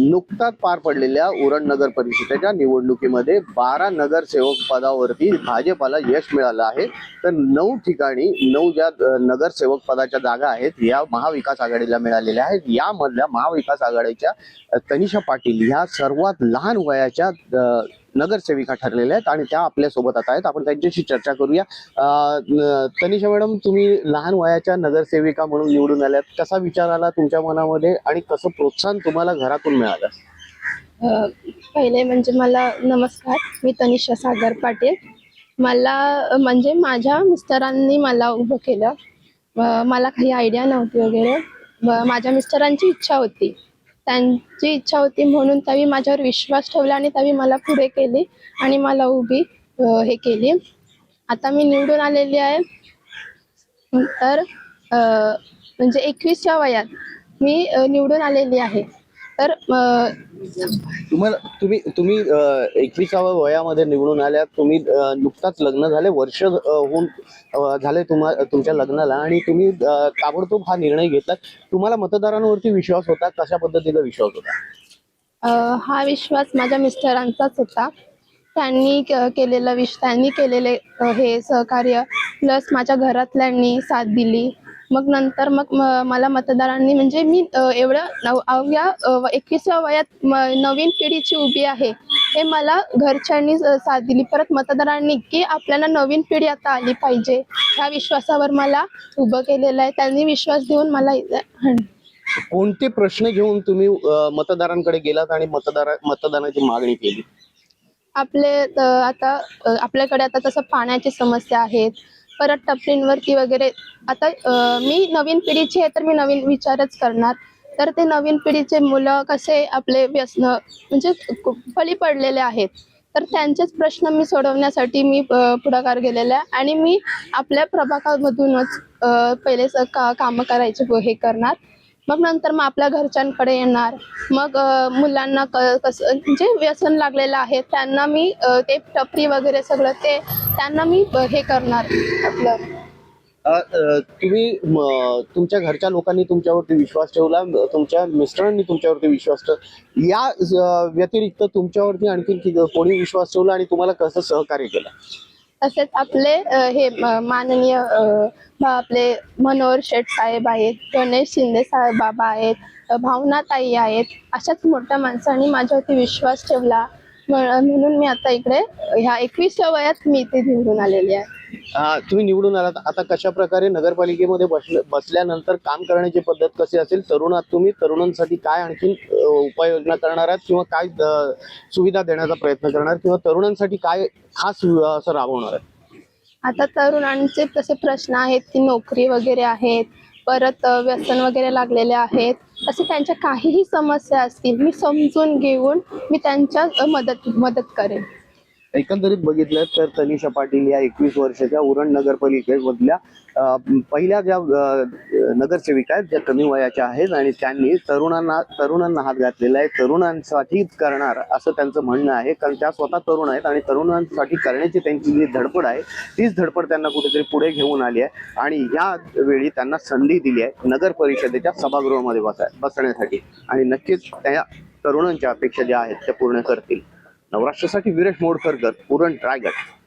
नुकताच पार पडलेल्या उरण नगर परिषदेच्या निवडणुकीमध्ये बारा नगरसेवक पदावरती भाजपाला यश मिळालं आहे. तर नऊ ठिकाणी नऊ ज्या नगरसेवक पदाच्या जागा आहेत या महाविकास आघाडीला मिळालेल्या आहेत. यामधल्या महाविकास आघाडीच्या तनिषा पाटील ह्या सर्वात लहान वयाच्या नगरसेविका ठरलेल्या आहेत आणि त्या आपल्यासोबत आता आहेत. आपण त्यांच्याशी चर्चा करूया. तनिषा मॅडम तुम्ही लहान वयाच्या नगरसेविका म्हणून निवडून आल्यात. कसा विचार आला तुमच्या मनामध्ये आणि कसं प्रोत्साहन तुम्हाला घरातून मिळालं? पहिले म्हणजे मला नमस्कार. मी तनिषा सागर पाटील. मला म्हणजे माझ्या मिस्टरांनी मला उभं केलं. मला काही आयडिया नव्हती वगैरे. माझ्या मिस्टरांची इच्छा होती. त्यांची इच्छा होती म्हणून त्यांनी माझ्यावर विश्वास ठेवला आणि त्यांनी मला पुढे केली आणि मला उभी हे केली. आता मी निवडून आलेली आहे. तर अ, म्हणजे एकवीसच्या वयात मी निवडून आलेली आहे. तर तुम्हाला तुम्ही तुम्ही एकविसाव्या वयामध्ये निवडून आल्यात तुम्ही नुकताच लग्न झाले. वर्ष होऊन झाले तुम्हा तुमच्या लग्नाला आणि तुम्ही ताबडतोब हा निर्णय घेतला तुम्हाला मतदारांवरती विश्वास होता? कशा पद्धतीचा विश्वास होता? हा विश्वास माझ्या मिस्टरांचाच होता. त्यांनी केलेलं विश त्यांनी केलेले हे सहकार्य प्लस माझ्या घरातल्यांनी साथ दिली. मग नंतर मग मला मतदारांनी म्हणजे मी नव- अवघ्या एकविसाव्या वयात नवीन पिढीची उभी आहे हे मला घरच्यांनी साथ दिली. परत मतदारांनी की आपल्याला नवीन पिढी आता आली पाहिजे ह्या विश्वासावर मला उभं केलेलं आहे. त्यांनी विश्वास देऊन मला कोणते प्रश्न घेऊन तुम्ही मतदारांकडे गेलात आणि मतदारा मतदानाची मागणी केली? आपले आता आपल्याकडे आता तसं पाण्याची समस्या आहेत परत टपरींवरती वगैरे. आता मी नवीन पिढीची आहे तर मी नवीन विचारच करणार. तर ते नवीन पिढीचे मुलं कसे आपले व्यसन म्हणजे कु- पडलेले आहेत. तर त्यांचेच प्रश्न मी सोडवण्यासाठी मी पुढाकार गेलेला आहे. आणि मी आपल्या प्रभागामधूनच पहिले का कामं करायचे हे करणार. मग नंतर मग आपल्या घरच्यांकडे येणार. मग मुलांना क कसं म्हणजे व्यसन लागलेलं आहे त्यांना मी ते टपरी वगैरे सगळं ते त्यांना मी हे करणार आपलं. तुम्ही तुमच्या घरच्या लोकांनी तुमच्यावरती विश्वास ठेवला तुमच्या मिस्टरांनी तुमच्यावरती विश्वास ठेवला या व्यतिरिक्त तुमच्यावरती आणखी कोणी विश्वास ठेवला आणि तुम्हाला कसं सहकार्य केलं? तसेच आपले हे माननीय आपले मनोहर शेठ साहेब आहेत गणेश शिंदे साहेब बाबा आहेत भावना भावनाताई आहेत अशाच मोठ्या माणसांनी माझ्यावरती विश्वास ठेवला. म्हणून मी आता इकडे ह्या एकवीसच्या वयात मी इथे निवडून आलेली आहे. तुम्ही निवडून आलात. आता कशा प्रकारे नगरपालिकेमध्ये बसल्या बसल्यानंतर काम करण्याची पद्धत कशी असेल? तरुणात तुम्ही तरुणांसाठी काय आणखी उपाययोजना करणार आहात? किंवा काय सुविधा देण्याचा प्रयत्न करणार किंवा तरुणांसाठी काय खास असं राबवणार आहे आता तरुणांचे तसे प्रश्न आहेत की नोकरी वगैरे आहेत परत व्यसन वगैरे लागलेले आहेत. असे त्यांच्या काहीही समस्या असतील मी समजून घेऊन मी त्यांच्या मदत मदत करेन. एकंदरीत बघितलं तर तनिषा पाटील या एकवीस वर्षाच्या उरण नगरपालिकेमधल्या पहिल्या ज्या नगरसेविका आहेत ज्या कमी वयाच्या आहेत आणि त्यांनी तरुणांना तरुणांना हात घातलेला आहे. तरुणांसाठी करणार असं त्यांचं म्हणणं आहे. कारण त्या स्वतः तरुण आहेत आणि तरुणांसाठी करण्याची त्यांची जी धडपड आहे तीच धडपड त्यांना कुठेतरी पुढे घेऊन आली आहे. आणि या वेळी त्यांना संधी दिली आहे. नगर परिषदेच्या सभागृहामध्ये बसाय बसण्यासाठी. आणि नक्कीच त्या तरुणांच्या अपेक्षा ज्या आहेत त्या पूर्ण करतील. नवराष्ट्रासाठी विरेश मोडकरकर पुरण रायगड.